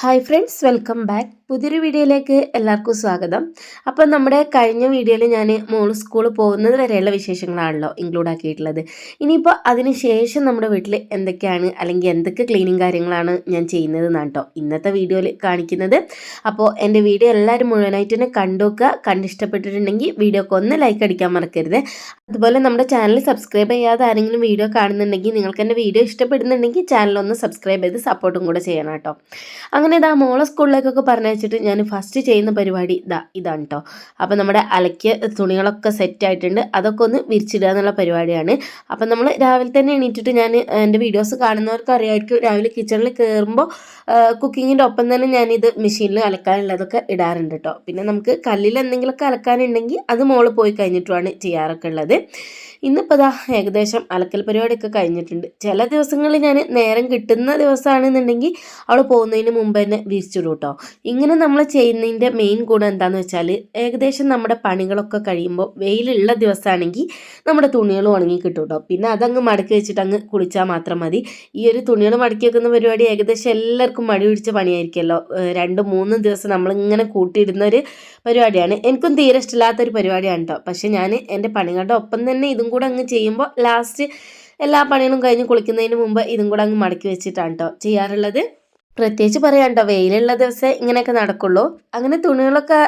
Hi friends welcome back പുതിയൊരു വീഡിയോയിലേക്ക് എല്ലാവർക്കും സ്വാഗതം. അപ്പോൾ നമ്മുടെ കഴിഞ്ഞ വീഡിയോയിൽ ഞാൻ മോൾ സ്കൂളിൽ പോകുന്നത് വരെയുള്ള വിശേഷങ്ങളാണല്ലോ ഇൻക്ലൂഡ് ആക്കിയിട്ടുള്ളത്. ഇനിയിപ്പോൾ അതിന് ശേഷം നമ്മുടെ വീട്ടിൽ എന്തൊക്കെയാണ് അല്ലെങ്കിൽ എന്തൊക്കെ ക്ലീനിങ് കാര്യങ്ങളാണ് ഞാൻ ചെയ്യുന്നത് എന്നാണ് കേട്ടോ ഇന്നത്തെ വീഡിയോയിൽ കാണിക്കുന്നത്. അപ്പോൾ എന്റെ വീഡിയോ എല്ലാവരും മുഴുവനായിട്ട് തന്നെ കണ്ടുവെക്കുക കണ്ടിഷ്ടപ്പെട്ടിട്ടുണ്ടെങ്കിൽ വീഡിയോക്ക് ഒന്ന് ലൈക്ക് അടിക്കാൻ മറക്കരുത്. അതുപോലെ നമ്മുടെ ചാനൽ സബ്സ്ക്രൈബ് ചെയ്യാതെ ആരെങ്കിലും വീഡിയോ കാണുന്നുണ്ടെങ്കിൽ നിങ്ങൾക്ക് എന്റെ വീഡിയോ ഇഷ്ടപ്പെടുന്നുണ്ടെങ്കിൽ ചാനൽ ഒന്ന് സബ്സ്ക്രൈബ് ചെയ്ത് സപ്പോർട്ടും കൂടെ ചെയ്യണം കേട്ടോ ഇതാ മോളെ സ്കൂളിലേക്കൊക്കെ പറഞ്ഞയച്ചിട്ട് ഞാൻ ഫസ്റ്റ് ചെയ്യുന്ന പരിപാടി ഇതാ ഇതാണ് കേട്ടോ അപ്പോൾ നമ്മുടെ അലക്കിയ തുണികളൊക്കെ സെറ്റ് ആയിട്ടുണ്ട്. അതൊക്കെ ഒന്ന് വിരിച്ചിടുക എന്നുള്ള പരിപാടിയാണ്. അപ്പം നമ്മൾ രാവിലെ തന്നെ എണീറ്റിട്ട് ഞാൻ എന്റെ വീഡിയോസ് കാണുന്നവർക്ക് അറിയാമായിരിക്കും രാവിലെ കിച്ചണിൽ കയറുമ്പോൾ കുക്കിങ്ങിന്റെ ഒപ്പം തന്നെ ഞാനിത് മെഷീനിൽ അലക്കാനുള്ളതൊക്കെ ഇടാറുണ്ട് കേട്ടോ പിന്നെ നമുക്ക് കല്ലിൽ എന്തെങ്കിലുമൊക്കെ അലക്കാനുണ്ടെങ്കിൽ അത് മോൾ പോയി കഴിഞ്ഞിട്ടുമാണ് ചെയ്യാറൊക്കെ ഉള്ളത്. ഇന്നിപ്പോൾ ഇതാ ഏകദേശം അലക്കൽ പരിപാടിയൊക്കെ കഴിഞ്ഞിട്ടുണ്ട്. ചില ദിവസങ്ങളിൽ ഞാൻ നേരം കിട്ടുന്ന ദിവസമാണെന്നുണ്ടെങ്കിൽ അവൾ പോകുന്നതിന് മുമ്പ് തന്നെ വിരിച്ചിടും കേട്ടോ ഇങ്ങനെ നമ്മൾ ചെയ്യുന്നതിന്റെ മെയിൻ ഗുണം എന്താണെന്ന് വെച്ചാൽ ഏകദേശം നമ്മുടെ പണികളൊക്കെ കഴിയുമ്പോൾ വെയിലുള്ള ദിവസമാണെങ്കിൽ നമ്മുടെ തുണികൾ ഉണങ്ങി കിട്ടും കേട്ടോ പിന്നെ അതങ്ങ് മടക്കി വെച്ചിട്ട് അങ്ങ് കുളിച്ചാൽ മാത്രം മതി. ഈ ഒരു തുണികൾ മടക്കി വെക്കുന്ന പരിപാടി ഏകദേശം എല്ലാവർക്കും മടി പിടിച്ച പണിയായിരിക്കുമല്ലോ. രണ്ട് മൂന്ന് ദിവസം നമ്മളിങ്ങനെ കൂട്ടിയിടുന്ന ഒരു പരിപാടിയാണ്. എനിക്കും തീരെ ഇഷ്ടമില്ലാത്തൊരു പരിപാടിയാണ് കേട്ടോ പക്ഷേ ഞാൻ എന്റെ പണികളുടെ ഒപ്പം തന്നെ ഇതും കൂടെ അങ്ങ് ചെയ്യുമ്പോൾ ലാസ്റ്റ് എല്ലാ പണികളും കഴിഞ്ഞ് കുളിക്കുന്നതിന് മുമ്പ് ഇതും കൂടെ അങ്ങ് മടക്കി വെച്ചിട്ടാണ് കേട്ടോ ചെയ്യാറുള്ളത്. പ്രത്യേകിച്ച് പറയാണ്ടോ വെയിലുള്ള ദിവസം ഇങ്ങനെയൊക്കെ നടക്കുള്ളൂ. അങ്ങനെ തുണികളൊക്കെ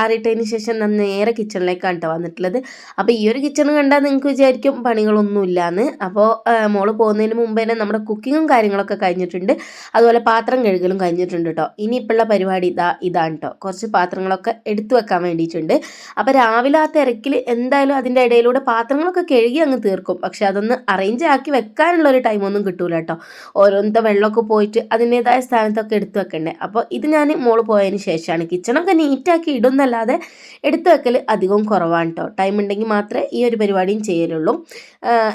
ആറിയിട്ടതിന് ശേഷം ഞാൻ നേരെ കിച്ചണിലേക്കാണ് കേട്ടോ വന്നിട്ടുള്ളത്. അപ്പോൾ ഈ ഒരു കിച്ചൺ കണ്ടാൽ നിങ്ങൾക്ക് വിചാരിക്കും പണികളൊന്നുമില്ലാന്ന്. അപ്പോൾ മോൾ പോകുന്നതിന് മുമ്പ് തന്നെ നമ്മുടെ കുക്കിങ്ങും കാര്യങ്ങളൊക്കെ കഴിഞ്ഞിട്ടുണ്ട്. അതുപോലെ പാത്രം കഴുകലും കഴിഞ്ഞിട്ടുണ്ട് കേട്ടോ ഇനിയിപ്പോഴുള്ള പരിപാടി ഇതാ ഇതാണ് കേട്ടോ കുറച്ച് പാത്രങ്ങളൊക്കെ എടുത്തു വെക്കാൻ വേണ്ടിയിട്ടുണ്ട്. അപ്പോൾ രാവിലെ ആ തിരക്കിൽ എന്തായാലും അതിന്റെ ഇടയിലൂടെ പാത്രങ്ങളൊക്കെ കഴുകി അങ്ങ് തീർക്കും. പക്ഷെ അതൊന്ന് അറേഞ്ച് ആക്കി വെക്കാനുള്ള ഒരു ടൈമൊന്നും കിട്ടൂല കേട്ടോ ഓരോന്നത്തെ വെള്ളമൊക്കെ പോയിട്ട് അതിന്റെതായ സ്ഥാനത്തൊക്കെ എടുത്തു വെക്കണ്ടേ. അപ്പോൾ ഇത് ഞാൻ മോൾ പോയതിന് ശേഷമാണ് കിച്ചണൊക്കെ നീറ്റാക്കി ഇടുന്നല്ലാതെ എടുത്തു വെക്കൽ അധികം കുറവാണ് കേട്ടോ ടൈം ഉണ്ടെങ്കിൽ മാത്രമേ ഈ ഒരു പരിപാടിയും ചെയ്യലുള്ളൂ.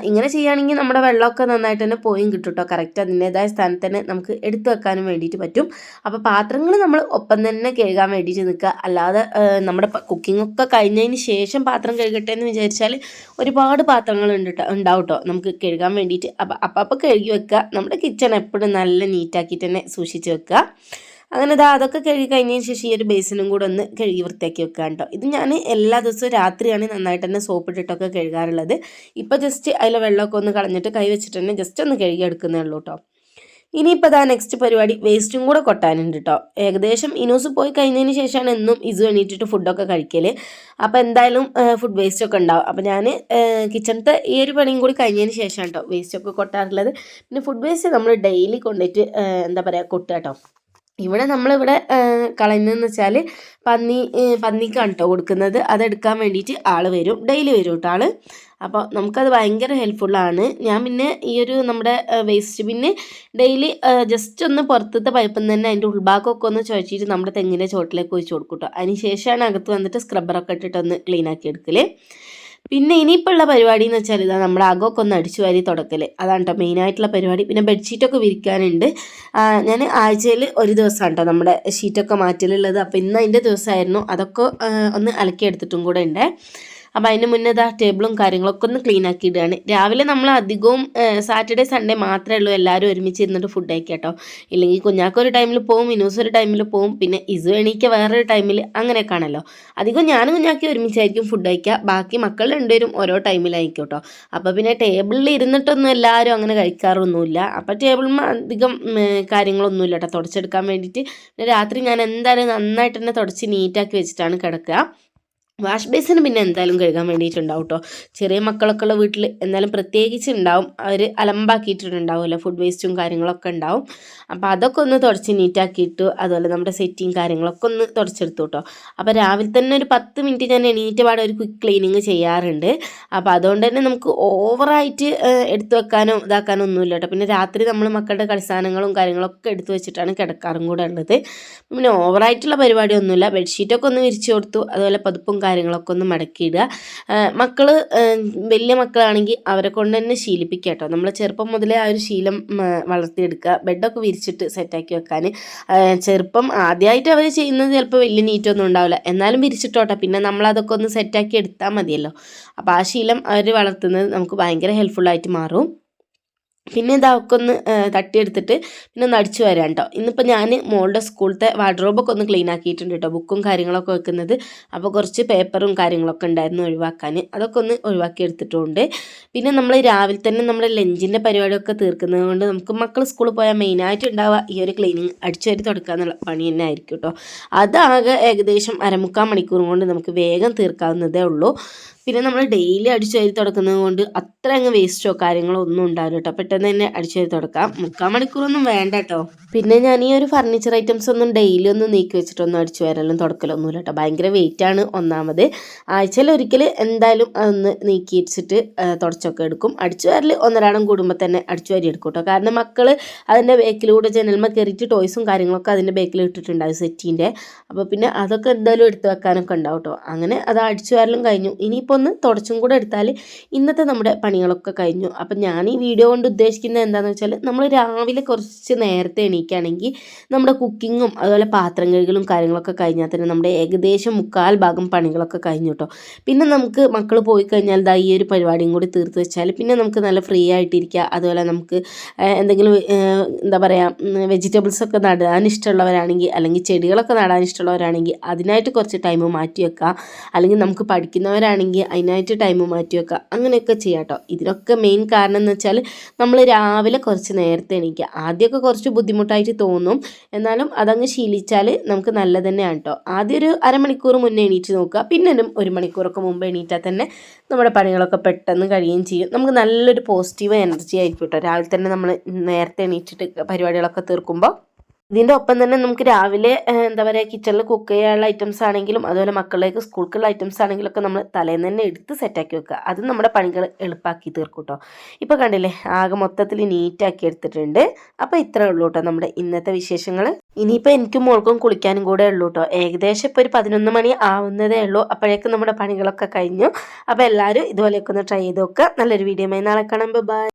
ഇങ്ങനെ ചെയ്യുകയാണെങ്കിൽ നമ്മുടെ വെള്ളമൊക്കെ നന്നായിട്ട് തന്നെ പോയും കിട്ടും കേട്ടോ കറക്റ്റ് അതിന്റെതായ സ്ഥാനത്ത് തന്നെ നമുക്ക് എടുത്തു വെക്കാനും വേണ്ടിയിട്ട് പറ്റും. അപ്പോൾ പാത്രങ്ങൾ നമ്മൾ ഒപ്പം തന്നെ കഴുകാൻ വേണ്ടിയിട്ട് നിൽക്കുക. അല്ലാതെ നമ്മുടെ കുക്കിംഗ് ഒക്കെ കഴിഞ്ഞതിന് ശേഷം പാത്രം കഴുകട്ടെ എന്ന് വിചാരിച്ചാൽ ഒരുപാട് പാത്രങ്ങൾ ഉണ്ട് ഉണ്ടാവും കേട്ടോ നമുക്ക് കഴുകാൻ വേണ്ടിയിട്ട്. അപ്പം അപ്പം കഴുകി വെക്കുക. നമ്മുടെ കിച്ചൺ എപ്പോഴും നല്ല നീറ്റാക്കിയിട്ട് തന്നെ സൂക്ഷിച്ച് വെക്കുക. അങ്ങനെ ഇതാ അതൊക്കെ കഴുകി കഴിഞ്ഞതിന് ശേഷം ഈ ഒരു ബേസിനും കൂടെ ഒന്ന് കഴുകി വൃത്തിയാക്കി വെക്കുക കേട്ടോ. ഇത് ഞാൻ എല്ലാ ദിവസവും രാത്രിയാണ് നന്നായിട്ട് തന്നെ സോപ്പ് ഇട്ടിട്ടൊക്കെ കഴുകാറുള്ളത്. ഇപ്പോൾ ജസ്റ്റ് അതിലെ വെള്ളമൊക്കെ ഒന്ന് കളഞ്ഞിട്ട് കൈ വെച്ചിട്ട് തന്നെ ജസ്റ്റ് ഒന്ന് കഴുകി എടുക്കുന്നേ ഉള്ളൂ കേട്ടോ. ഇനിയിപ്പോൾ അതാ നെക്സ്റ്റ് പരിപാടി. വേസ്റ്റും കൂടെ കൊട്ടാനുണ്ട് കേട്ടോ ഏകദേശം ഇനൂസ് പോയി കഴിഞ്ഞതിന് ശേഷമാണ് എന്നും ഇസു എണീറ്റിട്ട് ഫുഡൊക്കെ കഴിക്കൽ അപ്പോൾ എന്തായാലും ഫുഡ് വേസ്റ്റ് ഒക്കെ ഉണ്ടാവും. അപ്പോൾ ഞാൻ കിച്ചണത്തെ ഈ ഒരു പണിയും കൂടി കഴിഞ്ഞതിന് ശേഷമാണ് കേട്ടോ വേസ്റ്റൊക്കെ കൊട്ടാറുള്ളത്. പിന്നെ ഫുഡ് വേസ്റ്റ് നമ്മൾ ഡെയിലി കൊണ്ടിട്ട് എന്താ പറയുക കൊട്ടുക കേട്ടോ ഇവിടെ നമ്മളിവിടെ കളയുന്നതെന്ന് വെച്ചാൽ പന്നി പന്നിക്കാണ് കേട്ടോ കൊടുക്കുന്നത്. അതെടുക്കാൻ വേണ്ടിയിട്ട് ആൾ വരും. ഡെയിലി വരും കേട്ടോ ആൾ അപ്പോൾ നമുക്കത് ഭയങ്കര ഹെൽപ്ഫുള്ളാണ് ഞാൻ പിന്നെ ഈ ഒരു നമ്മുടെ വേസ്റ്റ് ബിന്ന് ഡെയിലി ജസ്റ്റ് ഒന്ന് പുറത്തത്തെ പൈപ്പിൽ നിന്ന് തന്നെ അതിന്റെ ഉൾഭാഗമൊക്കെ ഒന്ന് ചോദിച്ചിട്ട് നമ്മുടെ തെങ്ങിന്റെ ചോട്ടിലേക്ക് ഒഴിച്ച് കൊടുക്കും കേട്ടോ അതിന് ശേഷമാണ് അകത്ത് വന്നിട്ട് സ്ക്രബ്ബറൊക്കെ ഇട്ടിട്ടൊന്ന് ക്ലീൻ ആക്കി എടുക്കൽ പിന്നെ ഇനിയിപ്പോൾ ഉള്ള പരിപാടി എന്ന് വെച്ചാൽ ഇതാ നമ്മുടെ അകമൊക്കെ ഒന്ന് അടിച്ചു വാരി തുടക്കൽ അതാണ് കേട്ടോ മെയിനായിട്ടുള്ള പരിപാടി. പിന്നെ ബെഡ്ഷീറ്റൊക്കെ വിരിക്കാനുണ്ട്. ഞാൻ ആഴ്ചയിൽ ഒരു ദിവസമാണ് കേട്ടോ നമ്മുടെ ഷീറ്റൊക്കെ മാറ്റലുള്ളത്. അപ്പോൾ ഇന്ന് അതിന്റെ ദിവസമായിരുന്നു അതൊക്കെ ഒന്ന് അലക്കിയെടുത്തിട്ടും കൂടെ ഉണ്ട്. അപ്പോൾ അതിന് മുന്നേ ഇതാ ടേബിളും കാര്യങ്ങളൊക്കെ ഒന്ന് ക്ലീൻ ആക്കി ഇടുകയാണ് രാവിലെ നമ്മൾ അധികവും സാറ്റർഡേ സൺഡേ മാത്രമേ ഉള്ളൂ. എല്ലാവരും ഒരുമിച്ച് ഇരുന്നിട്ട് ഫുഡ് കഴിക്കുക കേട്ടോ ഇല്ലെങ്കിൽ കുഞ്ഞാക്കൊരു ടൈമിൽ പോവും മിനൂസ് ഒരു ടൈമിൽ പോവും പിന്നെ ഇസു എണീക്ക വേറൊരു ടൈമിൽ അങ്ങനെയൊക്കെ ആണല്ലോ. അധികം ഞാനും കുഞ്ഞാക്കി ഒരുമിച്ചായിരിക്കും ഫുഡ് കഴിക്കുക ബാക്കി മക്കൾ രണ്ടുപേരും ഓരോ ടൈമിലായിരിക്കും കേട്ടോ. അപ്പോൾ പിന്നെ ടേബിളിൽ ഇരുന്നിട്ടൊന്നും എല്ലാവരും അങ്ങനെ കഴിക്കാറൊന്നുമില്ല. അപ്പോൾ ടേബിളിൽ അധികം കാര്യങ്ങളൊന്നുമില്ല കേട്ടോ. തുടച്ചെടുക്കാൻ വേണ്ടിയിട്ട്. രാത്രി ഞാൻ എന്തായാലും നന്നായിട്ട് തന്നെ തുടച്ച് നീറ്റാക്കി വെച്ചിട്ടാണ് കിടക്കുക. വാഷ് ബേസിന് പിന്നെ എന്തായാലും കഴുകാൻ വേണ്ടിയിട്ടുണ്ടാവും കേട്ടോ ചെറിയ മക്കളൊക്കെ ഉള്ള വീട്ടിൽ എന്തായാലും പ്രത്യേകിച്ച് ഉണ്ടാവും അവർ അലമ്പാക്കിയിട്ടുണ്ടാവുമല്ലോ ഫുഡ് വേസ്റ്റും കാര്യങ്ങളൊക്കെ ഉണ്ടാവും. അപ്പോൾ അതൊക്കെ ഒന്ന് തുടച്ച് നീറ്റാക്കിയിട്ട് അതുപോലെ നമ്മുടെ സെറ്റിങ് കാര്യങ്ങളൊക്കെ ഒന്ന് തുടച്ചെടുത്തു കേട്ടോ അപ്പോൾ രാവിലെ തന്നെ ഒരു പത്ത് മിനിറ്റ് ഞാൻ എണീറ്റ് പാടെ ഒരു ക്വിക്ക് ക്ലീനിങ് ചെയ്യാറുണ്ട്. അപ്പോൾ അതുകൊണ്ട് തന്നെ നമുക്ക് ഓവറായിട്ട് എടുത്തു വെക്കാനോ ഇതാക്കാനോ ഒന്നുമില്ല കേട്ടോ പിന്നെ രാത്രി നമ്മൾ മക്കളുടെ കളിസ്ഥാനങ്ങളും കാര്യങ്ങളൊക്കെ എടുത്തു വെച്ചിട്ടാണ് കിടക്കാറും കൂടെ ഉള്ളത്. പിന്നെ ഓവറായിട്ടുള്ള പരിപാടിയൊന്നുമില്ല. ബെഡ്ഷീറ്റൊക്കെ ഒന്ന് വിരിച്ചു കൊടുത്തു. അതുപോലെ പതുപ്പും കാര്യങ്ങളൊക്കെ ഒന്ന് മടക്കിയിടുക. മക്കൾ വലിയ മക്കളാണെങ്കിൽ അവരെ കൊണ്ട് തന്നെ ശീലിപ്പിക്കുക കേട്ടോ. നമ്മൾ ചെറുപ്പം മുതലേ ആ ഒരു ശീലം വളർത്തിയെടുക്കുക. ബെഡൊക്കെ വിരിച്ചിട്ട് സെറ്റാക്കി വെക്കാൻ. ചെറുപ്പം ആദ്യമായിട്ട് അവർ ചെയ്യുന്നത് ചിലപ്പോൾ വലിയ നീറ്റൊന്നും ഉണ്ടാവില്ല. എന്നാലും വിരിച്ചിട്ടോട്ടെ. പിന്നെ നമ്മളതൊക്കെ ഒന്ന് സെറ്റാക്കി എടുത്താൽ മതിയല്ലോ. അപ്പോൾ ആ ശീലം അവർ വളർത്തുന്നത് നമുക്ക് ഭയങ്കര ഹെൽപ്ഫുള്ളായിട്ട് മാറും. പിന്നെ ഇതൊക്കെ ഒന്ന് തട്ടിയെടുത്തിട്ട് പിന്നെ ഒന്ന് അടിച്ചു വരാം കേട്ടോ ഇന്നിപ്പോൾ ഞാൻ മോളുടെ സ്കൂളത്തെ വാർഡ്രോബൊക്കെ ഒന്ന് ക്ലീൻ ആക്കിയിട്ടുണ്ട് കേട്ടോ ബുക്കും കാര്യങ്ങളൊക്കെ വെക്കുന്നത്. അപ്പോൾ കുറച്ച് പേപ്പറും കാര്യങ്ങളൊക്കെ ഉണ്ടായിരുന്നു ഒഴിവാക്കാൻ. അതൊക്കെ ഒന്ന് ഒഴിവാക്കി എടുത്തിട്ടുണ്ട്. പിന്നെ നമ്മൾ രാവിലെ തന്നെ നമ്മുടെ ലഞ്ചിന്റെ പരിപാടിയൊക്കെ തീർക്കുന്നത് കൊണ്ട് നമുക്ക് മക്കൾ സ്കൂളിൽ പോയാൽ മെയിനായിട്ട് ഉണ്ടാവുക ഈ ഒരു ക്ലീനിങ് അടിച്ചു വരി തുടക്കുക എന്നുള്ള പണി തന്നെ ആയിരിക്കും കേട്ടോ അതാകെ ഏകദേശം അരമുക്കാൽ മണിക്കൂർ കൊണ്ട് നമുക്ക് വേഗം തീർക്കാവുന്നതേ ഉള്ളൂ. പിന്നെ നമ്മൾ ഡെയിലി അടിച്ചു വാരി തുടക്കുന്നത് കൊണ്ട് അത്ര അങ്ങ് വേസ്റ്റോ കാര്യങ്ങളോ ഒന്നും ഉണ്ടാവില്ല കേട്ടോ പെട്ടെന്ന് തന്നെ അടിച്ചു വാരി തുടക്കാം. മുക്കാൽ മണിക്കൂറൊന്നും വേണ്ട കേട്ടോ പിന്നെ ഞാൻ ഈ ഒരു ഫർണിച്ചർ ഐറ്റംസ് ഒന്നും ഡെയിലി ഒന്നും നീക്കി വെച്ചിട്ടൊന്നും അടിച്ചു വരലും തുടക്കലൊന്നുമില്ല കേട്ടോ ഭയങ്കര വെയിറ്റ് ആണ് ഒന്നാമത്. ആഴ്ചയിൽ ഒരിക്കൽ എന്തായാലും അതൊന്ന് നീക്കി വെച്ചിട്ട് തുടച്ചൊക്കെ എടുക്കും. അടിച്ചു വരൽ ഒന്നരാടം കൂടുമ്പോൾ തന്നെ അടിച്ചു വരി എടുക്കും കേട്ടോ കാരണം മക്കൾ അതിന്റെ ബേക്കിലൂടെ ജനൽമ കയറിയിട്ട് ടോയ്സും കാര്യങ്ങളൊക്കെ അതിന്റെ ബേക്കിൽ ഇട്ടിട്ടുണ്ടാവും സെറ്റീന്റെ അപ്പോൾ പിന്നെ അതൊക്കെ എന്തായാലും എടുത്ത് വെക്കാനൊക്കെ ഉണ്ടാവും കേട്ടോ അങ്ങനെ അത് അടിച്ചു വരലും കഴിഞ്ഞു. ഇനിയിപ്പോൾ ഒന്ന് തുടച്ചും കൂടെ എടുത്താൽ ഇന്നത്തെ നമ്മുടെ പണികളൊക്കെ കഴിഞ്ഞു. അപ്പം ഞാൻ ഈ വീഡിയോ കൊണ്ട് ഉദ്ദേശിക്കുന്നത് എന്താണെന്ന് വെച്ചാൽ നമ്മൾ രാവിലെ കുറച്ച് നേരത്തെ എണീക്കുകയാണെങ്കിൽ നമ്മുടെ കുക്കിങ്ങും അതുപോലെ പാത്രം കഴുകലും കാര്യങ്ങളൊക്കെ കഴിഞ്ഞാൽ തന്നെ നമ്മുടെ ഏകദേശം മുക്കാൽ ഭാഗം പണികളൊക്കെ കഴിഞ്ഞു കേട്ടോ പിന്നെ നമുക്ക് മക്കൾ പോയി കഴിഞ്ഞാൽ ദാ ഈ ഒരു പരിപാടിയും കൂടി തീർത്ത് വെച്ചാൽ പിന്നെ നമുക്ക് നല്ല ഫ്രീ ആയിട്ടിരിക്കുക അതുപോലെ നമുക്ക് എന്തെങ്കിലും എന്താ പറയുക വെജിറ്റബിൾസ് ഒക്കെ നടാൻ ഇഷ്ടമുള്ളവരാണെങ്കിൽ അല്ലെങ്കിൽ ചെടികളൊക്കെ നടാൻ ഇഷ്ടമുള്ളവരാണെങ്കിൽ അതിനായിട്ട് കുറച്ച് ടൈം മാറ്റി വെക്കുക അല്ലെങ്കിൽ നമുക്ക് പഠിക്കുന്നവരാണെങ്കിൽ അതിനായിട്ട് ടൈം മാറ്റി വെക്കുക അങ്ങനെയൊക്കെ ചെയ്യാം കേട്ടോ ഇതിനൊക്കെ മെയിൻ കാരണം എന്ന് വെച്ചാൽ നമ്മൾ രാവിലെ കുറച്ച് നേരത്തെ എണീക്കുക ആദ്യമൊക്കെ കുറച്ച് ബുദ്ധിമുട്ടായിട്ട് തോന്നും. എന്നാലും അതങ്ങ് ശീലിച്ചാൽ നമുക്ക് നല്ലത് തന്നെയാണ് കേട്ടോ ആദ്യം ഒരു അരമണിക്കൂർ മുന്നേ എണീറ്റ് നോക്കുക. പിന്നെ ഒരു മണിക്കൂറൊക്കെ മുമ്പ് എണീറ്റാൽ തന്നെ നമ്മുടെ പണികളൊക്കെ പെട്ടെന്ന് കഴിയുകയും ചെയ്യും. നമുക്ക് നല്ലൊരു പോസിറ്റീവ് എനർജി ആയിരിക്കും കേട്ടോ രാവിലെ തന്നെ നമ്മൾ നേരത്തെ എണീറ്റിട്ട് പരിപാടികളൊക്കെ തീർക്കുമ്പോൾ ഇതിന്റെ ഒപ്പം തന്നെ നമുക്ക് രാവിലെ എന്താ പറയുക കിച്ചണിൽ കുക്ക് ചെയ്യാനുള്ള ഐറ്റംസ് ആണെങ്കിലും അതുപോലെ മക്കളിലേക്ക് സ്കൂൾക്കുള്ള ഐറ്റംസ് ആണെങ്കിലും ഒക്കെ നമ്മൾ തലേന്ന് തന്നെ എടുത്ത് സെറ്റാക്കി വെക്കുക. അത് നമ്മുടെ പണികൾ എളുപ്പമാക്കി തീർക്കും കേട്ടോ ഇപ്പോൾ കണ്ടില്ലേ ആകെ മൊത്തത്തിൽ നീറ്റാക്കി എടുത്തിട്ടുണ്ട്. അപ്പോൾ ഇത്രേ ഉള്ളൂ കേട്ടോ നമ്മുടെ ഇന്നത്തെ വിശേഷങ്ങൾ ഇനിയിപ്പോൾ എനിക്കും മോൾക്കും കുളിക്കാനും കൂടെ ഉള്ളൂ കേട്ടോ ഏകദേശം ഇപ്പോൾ ഒരു പതിനൊന്ന് മണി ആവുന്നതേ ഉള്ളൂ. അപ്പോഴേക്കും നമ്മുടെ പണികളൊക്കെ കഴിഞ്ഞു. അപ്പോൾ എല്ലാവരും ഇതുപോലെയൊക്കെ ഒന്ന് ട്രൈ ചെയ്ത് നോക്കുക. നല്ലൊരു വീഡിയോ നാളെ കാണാം. ബൈ